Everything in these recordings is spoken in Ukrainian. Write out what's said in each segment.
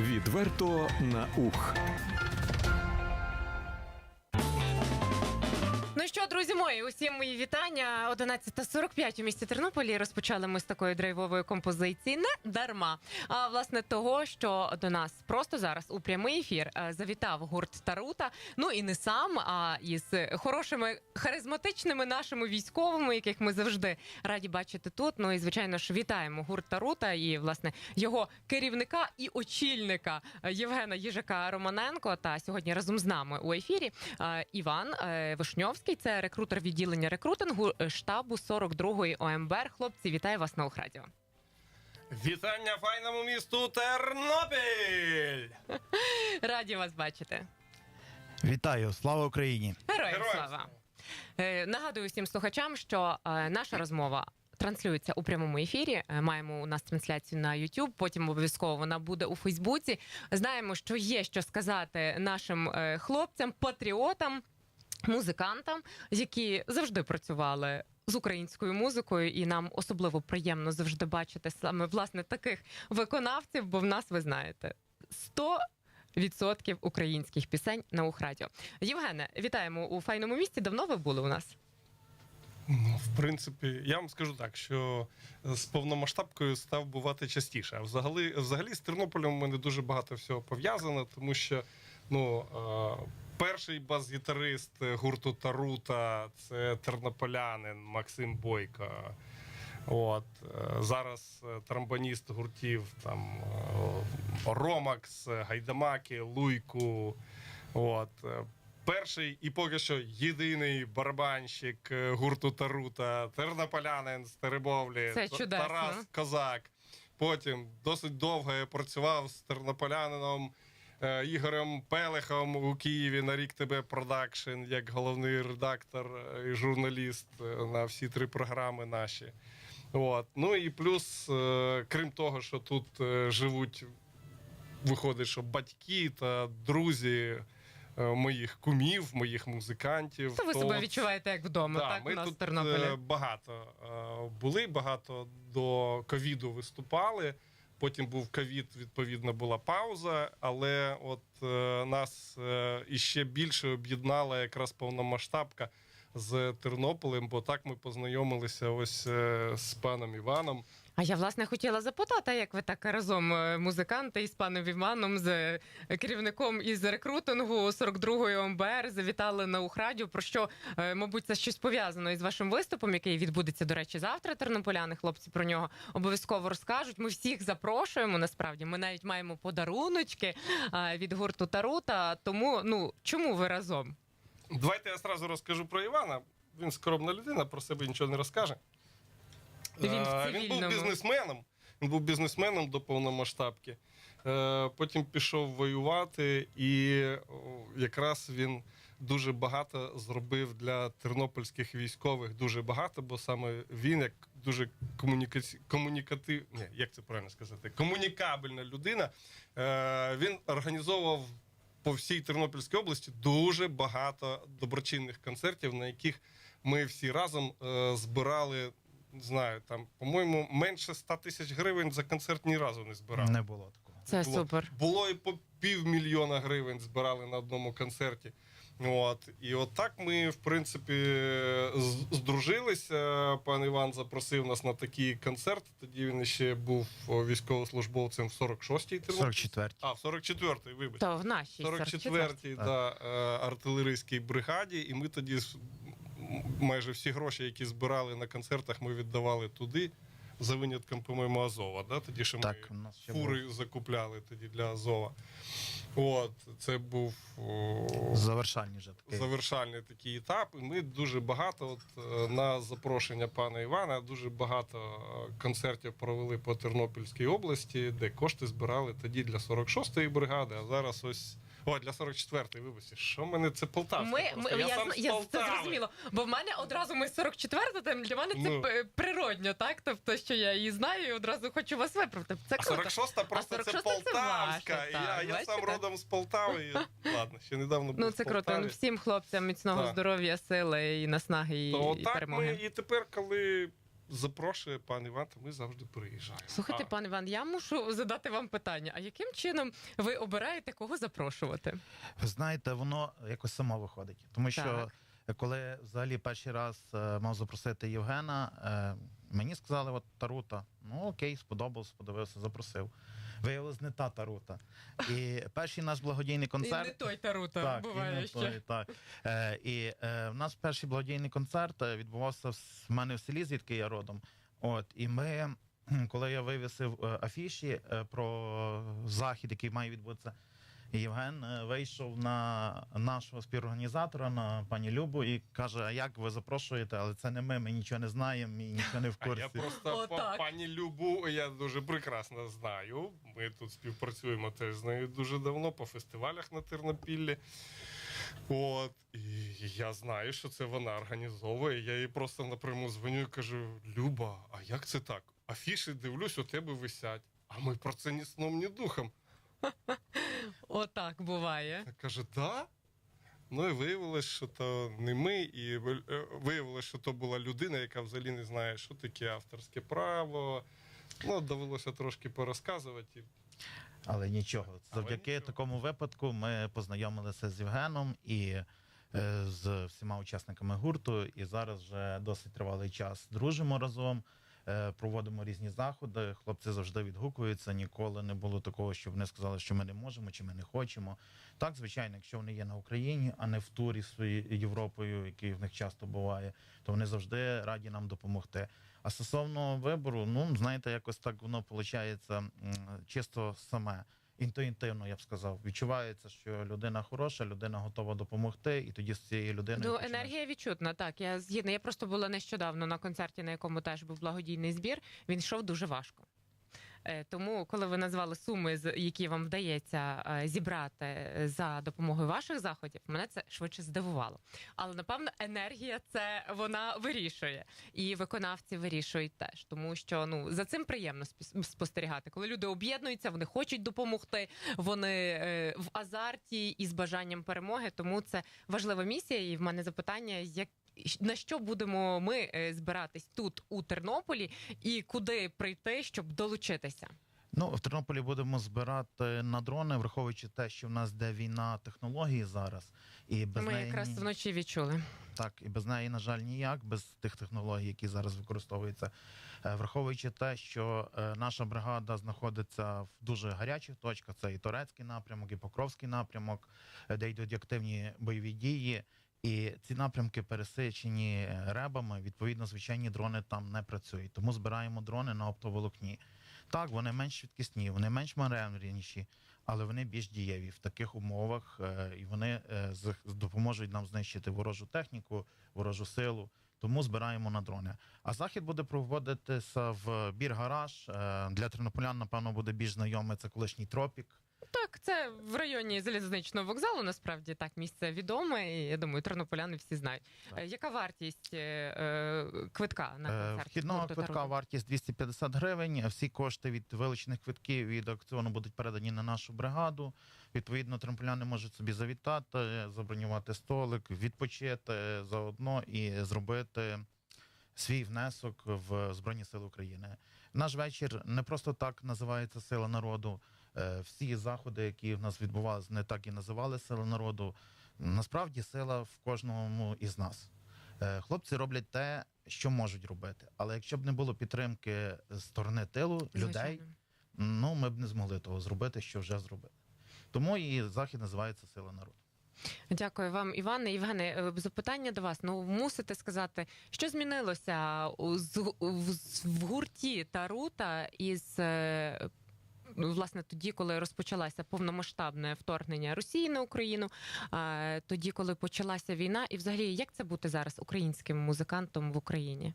Відверто на ух. Друзі мої, усім мої вітання. 11.45 у місті Тернополі. Розпочали ми з такої драйвової композиції. Не дарма. А власне того, що до нас просто зараз у прямий ефір е, завітав гурт Тарута. Ну і не сам, а із хорошими харизматичними нашими військовими, яких ми завжди раді бачити тут. Ну і звичайно ж вітаємо гурт Тарута і власне його керівника і очільника е, Євгена Їжака Романенко. Та сьогодні разом з нами у ефірі е, Іван Вишньовський. Це рекрутер відділення рекрутингу е, штабу 42-ї ОМБР. Хлопці, вітаю вас на Охрадіо. Вітання файному місту Тернопіль! Раді вас бачити. Вітаю, слава Україні! Героям Героям слава. слава! Е, Нагадую всім слухачам, що е, наша розмова. Транслюється у прямому ефірі. Е, Маємо у нас трансляцію на YouTube, Потім обов'язково вона буде у Фейсбуці. Знаємо, що є що сказати нашим хлопцям, патріотам, музикантам, які завжди працювали з українською музикою, і нам особливо приємно завжди бачити саме власне таких виконавців. Бо в нас ви знаєте 100 Відсотків українських пісень на Ухрадіо. Євгене, вітаємо у файному місті. Давно ви були у нас? Ну, в принципі, я вам скажу так, що з повномасштабкою став бувати частіше. А взагалі, взагалі з Тернополем у мене дуже багато всього пов'язано, тому що ну, е, перший бас-гітарист гурту Тарута це тернополянин Максим Бойко. От е, зараз е, трамбоніст гуртів там е, Ромакс, Гайдамаки, Луйку. От перший і поки що єдиний барабанщик гурту Тарута, тернополянин з Теребовлі, Це. Тарас Козак. Потім досить довго я працював з тернополянином. Е, Ігорем Пелехом у Києві на рік тебе продакшн як головний редактор е, і журналіст е, на всі три програми наші. От. Ну і плюс, крім того, що тут живуть, виходить, що батьки та друзі моїх кумів, моїх музикантів. То ви то себе відчуваєте як вдома, Да, так ми у нас тут в Тернополі. багато були, багато до ковіду виступали. Потім був ковід, відповідно, була пауза. Але от е, нас е, іще більше об'єднала якраз повномасштабка з Тернополем, бо так ми познайомилися ось е, з паном Іваном. А я власне хотіла запитати, як ви так разом е, музиканти із паном Іваном, з е, керівником із рекрутингу 42-ї ОМБР завітали на Ухрадю. Про що, е, мабуть, це щось пов'язано із вашим виступом, який відбудеться, до речі, завтра. Тернополяни, хлопці про нього обов'язково розкажуть. Ми всіх запрошуємо. Насправді, ми навіть маємо подаруночки від гурту Тарута. Тому ну чому ви разом? Давайте я зразу розкажу про Івана. Він скромна людина, про себе нічого не розкаже. Він в Е, він був бізнесменом. Він був бізнесменом до повномасштабки. Е, Потім пішов воювати, і якраз він дуже багато зробив для тернопільських військових. Дуже багато, бо саме він, як дуже комунікаці... комунікатив... Ні, як це правильно сказати? Комунікабельна людина. Е, Він організовував по всій Тернопільській області дуже багато доброчинних концертів, на яких ми всі разом збирали. Не знаю, там, по-моєму, менше 100 тисяч гривень за концерт ні разу не збирали. Не було такого. Це було, супер. Було і по півмільйона гривень збирали на одному концерті. От. І от так ми, в принципі, здружилися. Пан Іван запросив нас на такий концерт. Тоді він ще був військовослужбовцем в 46-й Тернопіль. 44 А, в 44-й, вибач. То в нашій 44-й да, е, артилерійській бригаді, і ми тоді майже всі гроші, які збирали на концертах, ми віддавали туди. За винятком, по-моєму, Азова. Да? Тоді ще ми Так, нас ще фури закупляли тоді для Азова. От, це був о, Завершальні вже таке. завершальний такий етап. І ми дуже багато, от, е, на запрошення пана Івана, дуже багато е, концертів провели по Тернопільській області, де кошти збирали тоді для 46-ї бригади, а зараз ось. О, для 44-ї, вибачте, що мене це Полтавська Ми, ми, я, сам зна- з я, це Полтави. зрозуміло. Бо в мене одразу ми 44 там для мене це Ну. п- природньо, так? Тобто, що я її знаю, і одразу хочу вас виправити. Це А круто. 46-та просто це 46-та це Полтавська. ваша, і так, я, я сам бачите? родом з Полтави. І, ладно, ще недавно був Ну в це круто. Полтаві. Ну, Всім хлопцям міцного Так. здоров'я, сили і наснаги, і, То і так перемоги. ми і тепер, коли запрошує пан Іван, то ми завжди приїжджаємо. Слухайте, А, пан Іван, я мушу задати вам питання: а яким чином ви обираєте кого запрошувати? Ви знаєте, воно якось само виходить. Тому що Так. коли взагалі перший раз е, мав запросити Євгена, е, мені сказали, от Тарута. Ну окей, сподобався, подивився, запросив. Виявилось, не та Тарута. І перший наш благодійний концерт. І не той Тарута Так, буває і не ще. той, так. Е, і е, в нас перший благодійний концерт е, відбувався в мене в селі, звідки я родом. От, і ми, коли я вивісив е, афіші е, про захід, який має відбутися, Євген е, вийшов на нашого співорганізатора, на пані Любу, і каже: А як ви запрошуєте? Але це не ми, ми нічого не знаємо і нічого не в А я просто па- пані Любу я дуже прекрасно знаю. Ми тут співпрацюємо теж з нею дуже давно по фестивалях на Тернопіллі. От, і я знаю, що це вона організовує. Я їй просто напряму дзвоню і кажу: Люба, а як це так? Афіші дивлюсь, у тебе висять. А ми про це ні сном, ні духом. Отак буває. Каже, да? Ну і виявилось, що то не ми, і е, виявилось, що то була людина, яка взагалі не знає, що таке авторське право. Ну, довелося трошки порозказувати. Але нічого, Але завдяки нічого. такому випадку ми познайомилися з Євгеном і е, з всіма учасниками гурту. І зараз вже досить тривалий час дружимо разом, проводимо різні заходи. Хлопці завжди відгукуються. Ніколи не було такого, щоб вони сказали, що ми не можемо чи ми не хочемо. Так, звичайно, якщо вони є на Україні, а не в турі своєю Європою, який в них часто буває, то вони завжди раді нам допомогти. А стосовно вибору, ну знаєте, якось так воно виходить чисто саме інтуїтивно, я б сказав. Відчувається, що людина хороша, людина готова допомогти, і тоді з цієї людини Ну, енергія відчутна, так. Я згідна. Я просто була нещодавно на концерті, на якому теж був благодійний збір. Він йшов дуже важко. Е, Тому, коли ви назвали суми, які вам вдається е, зібрати е, за допомогою ваших заходів, мене це швидше здивувало. Але напевно енергія це вона вирішує, і виконавці вирішують теж, тому що ну за цим приємно спостерігати. Коли люди об'єднуються, вони хочуть допомогти, вони в азарті і з бажанням перемоги. Тому це важлива місія. І в мене запитання, як на що будемо ми е, збиратись тут у Тернополі, і куди прийти, щоб долучитися? Ну, в Тернополі будемо збирати на дрони, враховуючи те, що в нас йде війна технології зараз, і без Ми неї якраз вночі відчули. Так, і без неї, на жаль, ніяк, без тих технологій, які зараз використовуються. Е, Враховуючи те, що е, наша бригада знаходиться в дуже гарячих точках, це і Торецький напрямок, і Покровський напрямок, де йдуть активні бойові дії. І ці напрямки пересичені е, ребами. Відповідно, звичайні дрони там не працюють. Тому збираємо дрони на оптоволокні. Так, вони менш швидкісні, вони менш маневреніші, але вони більш дієві в таких умовах, е, і вони е, допоможуть нам знищити ворожу техніку, ворожу силу. Тому збираємо на дрони. А захід буде проводитися в бір-гараж. Для тернополян, напевно, буде більш знайомий це колишній тропік. Так, це в районі залізничного вокзалу. Насправді так місце відоме, і я думаю, тернополяни всі знають. Так. Е, Яка вартість е, е, квитка на Е, концерт? Вхідного квитка «Тарута»? вартість 250 гривень. Всі кошти від вилучених квитків від аукціону будуть передані на нашу бригаду. Відповідно, тернополяни можуть собі завітати, забронювати столик, відпочити заодно і зробити свій внесок в Збройні Сили України. Наш вечір не просто так називається Сила народу. Е, Всі заходи, які в нас відбувалися, не так і називали Сила народу. Насправді сила в кожному із нас. Е, Хлопці роблять те, що можуть робити. Але якщо б не було підтримки з сторони тилу людей, ну ми б не змогли того зробити, що вже зробили. Тому і захід називається Сила народу. Дякую вам, Іване. Євгене, е, запитання до вас. Ну мусите сказати, що змінилося в гурті Тарута із. Ну, Власне, тоді, коли розпочалася повномасштабне вторгнення Росії на Україну, тоді, коли почалася війна, і взагалі, як це бути зараз українським музикантом в Україні?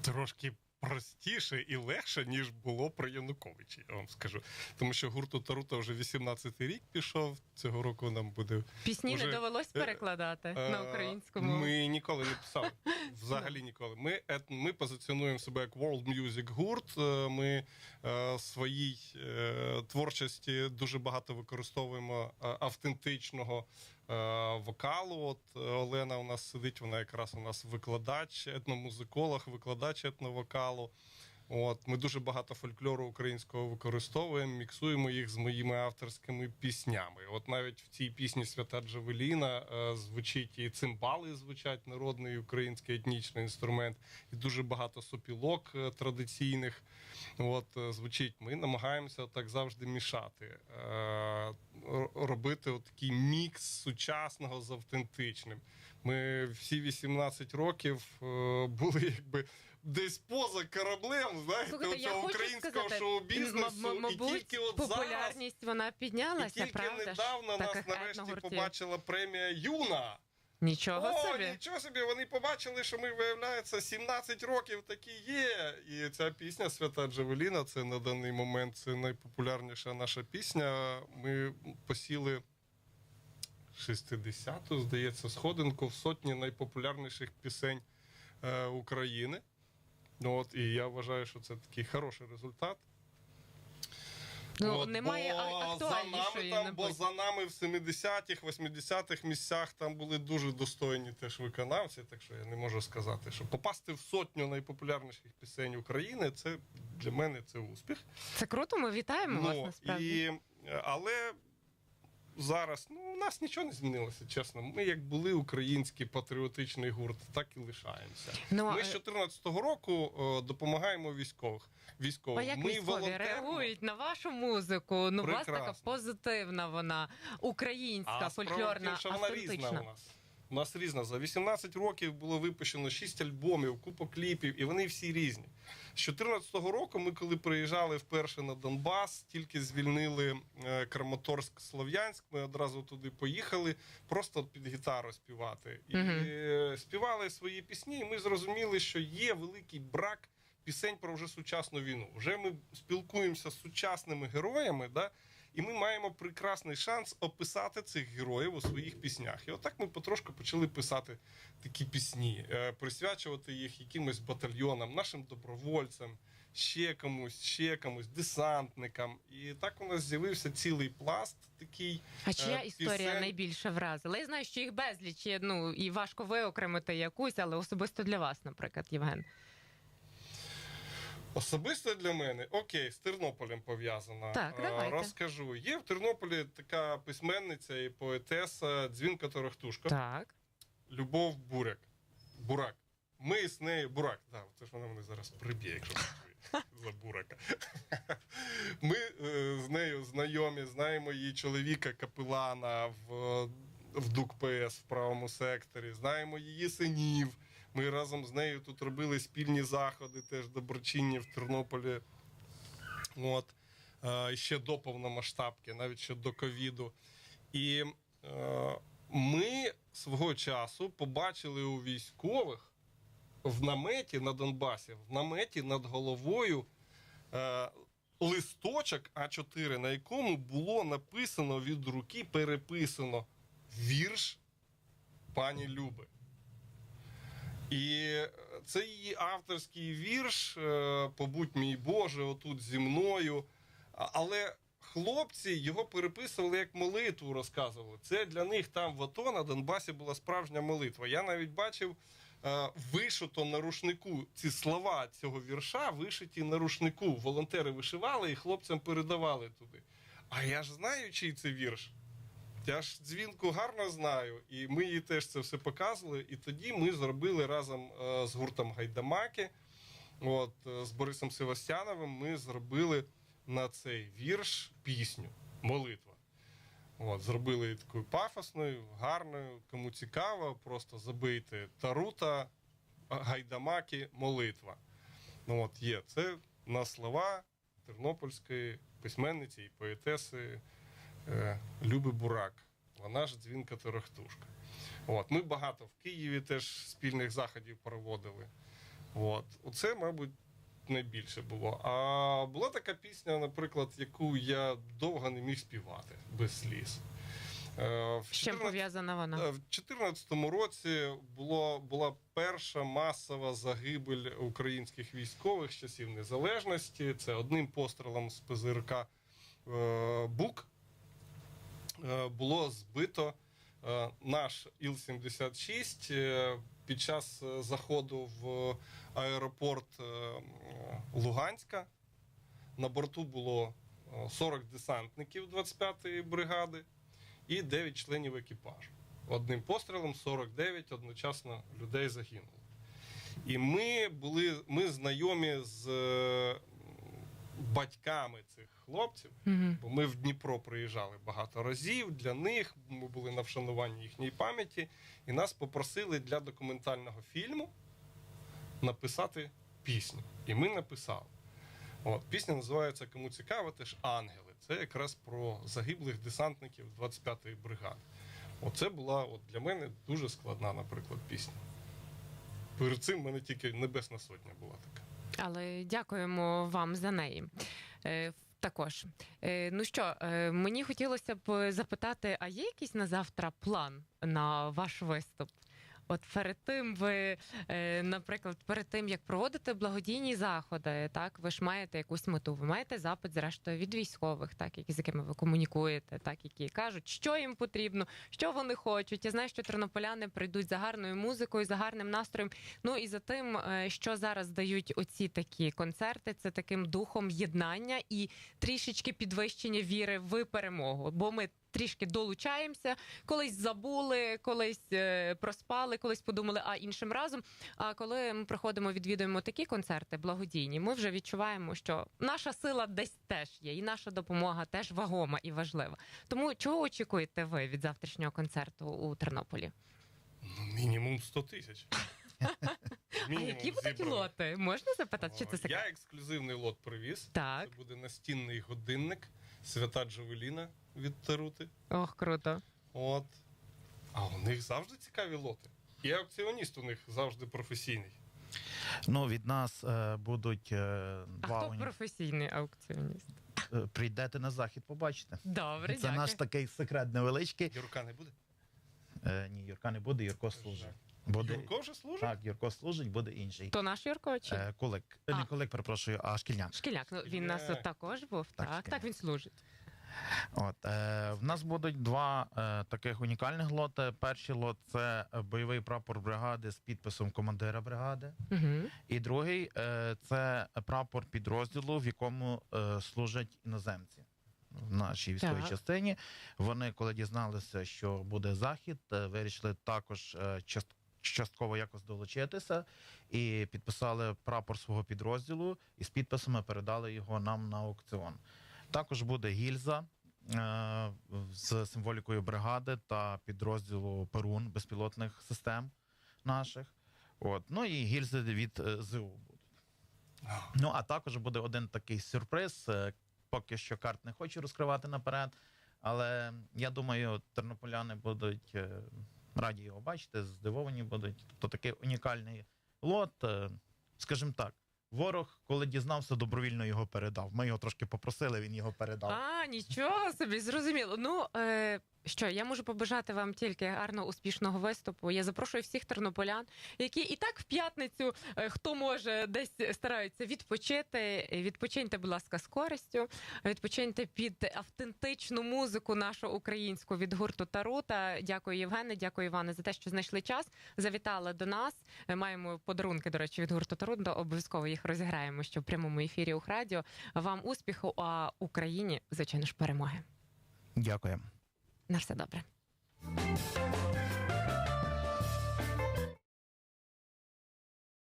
Трошки простіше і легше, ніж було при Януковичі, я вам скажу. Тому що гурту Тарута вже 18-й рік пішов. Цього року нам буде Пісні Уже, не довелось е, перекладати на Е, українську мову. Ми ніколи не писали. Взагалі ніколи. Ми, ми позиціонуємо себе як World Music гурт. Е, Ми е, своїй е, творчості дуже багато використовуємо е, автентичного вокалу. От е, Олена у нас сидить, вона якраз у нас викладач, етномузиколог, викладач етновокалу. От, ми дуже багато фольклору українського використовуємо, міксуємо їх з моїми авторськими піснями. От навіть в цій пісні Свята Джавеліна е, звучить і цимбали звучать народний український етнічний інструмент, і дуже багато сопілок е, традиційних. От е, звучить. Ми намагаємося так завжди мішати, робити такий мікс сучасного з автентичним. Ми всі 18 років були якби десь поза кораблем, знаєте, хочу українського шоу-бізнесу. і тільки от зараз, популярність вона і піднялася, тільки правда? недавно нас нарешті етногуртів. побачила премія Юна. Нічого О, собі. нічого собі, вони побачили, що ми, виявляється, 17 років такі є. І ця пісня Свята Джавеліна, це на даний момент це найпопулярніша наша пісня. Ми посіли 60-ту, здається, сходинку в сотні найпопулярніших пісень е, України. Ну, от, і я вважаю, що це такий хороший результат. Ну, От, немає бо. За нами, там, не бо за нами в 70-х, 80-х місцях там були дуже достойні теж виконавці, так що я не можу сказати, що попасти в сотню найпопулярніших пісень України це для мене це успіх. Це круто, ми вітаємо вас насправді. і, але зараз ну, у нас нічого не змінилося, чесно. Ми як були український патріотичний гурт, так і лишаємося. Ну, Ми з 2014 року о, допомагаємо військових. а як Ми військові волонтерно... реагують на вашу музику? Ну, у вас така позитивна вона, українська, А фольклорна, автентична. вона різна у нас. У нас різна. За 18 років було випущено 6 альбомів, купа кліпів, і вони всі різні. З 2014 року ми, коли приїжджали вперше на Донбас, тільки звільнили е, Краматорськ Слов'янськ. Ми одразу туди поїхали, просто під гітару співати. І е, співали свої пісні. І ми зрозуміли, що є великий брак пісень про вже сучасну війну. Вже ми спілкуємося з сучасними героями. Да? І ми маємо прекрасний шанс описати цих героїв у своїх піснях. І отак ми потрошку почали писати такі пісні, е, присвячувати їх якимось батальйонам, нашим добровольцям, ще комусь, ще комусь, десантникам. І так у нас з'явився цілий пласт такий. А чия е, історія пісень. найбільше вразила? Я знаю, що їх безліч, є, ну і важко виокремити якусь, але особисто для вас, наприклад, Євген. Особисто для мене, окей, з Тернополем пов'язана. Так, Е, давайте. Розкажу. Є в Тернополі така письменниця і поетеса Дзвінка Торохтушка. Так. Любов Буряк. Бурак. Ми з нею. Бурак, так, це ж вона мене зараз приб'є, якщо за бурака. Ми е, з нею знайомі, знаємо її чоловіка капелана в, в ДУК ПС в правому секторі, знаємо її синів. Ми разом з нею тут робили спільні заходи, теж доброчинні в Тернополі. От. Е, ще до повномасштабки, навіть ще до ковіду. І е, ми свого часу побачили у військових в наметі на Донбасі, в наметі над головою е, листочок А4, на якому було написано від руки, переписано вірш пані Люби. І це її авторський вірш е, Побудь мій Боже, отут зі мною. Але хлопці його переписували як молитву, розказували. Це для них там в АТО на Донбасі була справжня молитва. Я навіть бачив е, вишито на рушнику ці слова цього вірша, вишиті на рушнику. Волонтери вишивали і хлопцям передавали туди. А я ж знаю, чий це вірш. Я ж дзвінку гарно знаю, і ми їй теж це все показували. І тоді ми зробили разом е, з гуртом Гайдамаки, от, е, з Борисом Севастяновим, ми зробили на цей вірш пісню, молитва. От, зробили її такою пафосною, гарною. Кому цікаво, просто забийте Тарута, Гайдамаки, молитва. Ну, от є. Це на слова тернопільської письменниці і поетеси Люби Бурак. Вона ж дзвінка Торохтушка. От, ми багато в Києві теж спільних заходів проводили. От. Оце, мабуть, найбільше було. А була така пісня, наприклад, яку я довго не міг співати без сліз. Е, в З чим пов'язана вона? Е, В 2014 році було, була перша масова загибель українських військових з часів незалежності. Це одним пострілом з ПЗРК е, БУК е, було збито е, наш Іл-76 е, під час е, заходу в аеропорт е, Луганська на борту було е, 40 десантників 25-ї бригади і 9 членів екіпажу. Одним пострілом 49 одночасно людей загинуло. І ми були ми знайомі з е, батьками цих хлопців. Угу. Бо ми в Дніпро приїжджали багато разів для них. Ми були на вшануванні їхньої пам'яті, і нас попросили для документального фільму написати пісню. І ми написали. От, пісня називається Кому цікаво, теж ангели. Це якраз про загиблих десантників 25-ї бригади. Оце була от, для мене дуже складна, наприклад, пісня. Перед цим в мене тільки Небесна Сотня була така. Але дякуємо вам за неї. Е, також. Е, ну що, е, мені хотілося б запитати: а є якийсь на завтра план на ваш виступ? От перед тим ви, е, наприклад, перед тим як проводите благодійні заходи, так ви ж маєте якусь мету. Ви маєте запит, зрештою, від військових, так які з якими ви комунікуєте, так які кажуть, що їм потрібно, що вони хочуть. Я знаю, що тернополяни прийдуть за гарною музикою, за гарним настроєм. Ну і за тим, е, що зараз дають оці такі концерти, це таким духом єднання і трішечки підвищення віри в перемогу. Бо ми трішки долучаємося, колись забули, колись е, проспали, колись подумали, а іншим разом. А коли ми приходимо, відвідуємо такі концерти благодійні, ми вже відчуваємо, що наша сила десь теж є, і наша допомога теж вагома і важлива. Тому чого очікуєте ви від завтрашнього концерту у Тернополі? Ну, мінімум 100 тисяч. А які будуть зібрано. лоти? Можна запитати, чи це секрет? Я ексклюзивний лот привіз. Так, Це буде настінний годинник Свята Джавеліна від Тарути. ох, круто. От. А у них завжди цікаві лоти. І аукціоніст у них завжди професійний. Ну, від нас е, будуть е, А два хто уні- професійний аукціоніст? Е, Прийдете на захід, побачите. Добре, Це дякую. наш такий секрет невеличкий. Юрка не буде? Е, ні, Юрка не буде, Юрко служить. Буде... Юрко вже служить? Так, Юрко служить, буде інший. То наш Юрко чи Е, Кулик. Е, А. Не кулик, перепрошую, а шкільняк. шкіляк? Ну він у нас Шкіляк. от також був. Так, Так, так, він служить. От, е, в нас будуть два е, таких унікальних лоти. Перший лот це бойовий прапор бригади з підписом командира бригади. Угу. І другий е, це прапор підрозділу, в якому е, служать іноземці. В нашій військовій Так. частині вони, коли дізналися, що буде захід, е, вирішили також е, част- частково якось долучитися і підписали прапор свого підрозділу і з підписами передали його нам на аукціон. Також буде гільза е, з символікою бригади та підрозділу Перун безпілотних систем наших. От. Ну і гільзи від е, ЗУ будуть. Ну, а також буде один такий сюрприз. е, Поки що карт не хочу розкривати наперед. Але я думаю, тернополяни будуть раді його бачити, здивовані будуть. Тобто такий унікальний лот. Скажімо так, ворог, коли дізнався, добровільно його передав. Ми його трошки попросили, він його передав. А, нічого собі, зрозуміло. Ну, е, що, я можу побажати вам тільки гарного, успішного виступу. Я запрошую всіх тернополян, які і так в п'ятницю, е, хто може, десь стараються відпочити. Відпочиньте, будь ласка, з користю. Відпочиньте під автентичну музику нашу українську від гурту Тарута. Дякую, Євгене, дякую, Іване, за те, що знайшли час. Завітали до нас. Е, Маємо подарунки, до речі, від гурту Тарута. Обов'язково їх розіграємо, що в прямому ефірі Ухрадіо. Вам успіху, а Україні, звичайно ж, перемоги. Дякую. На все добре.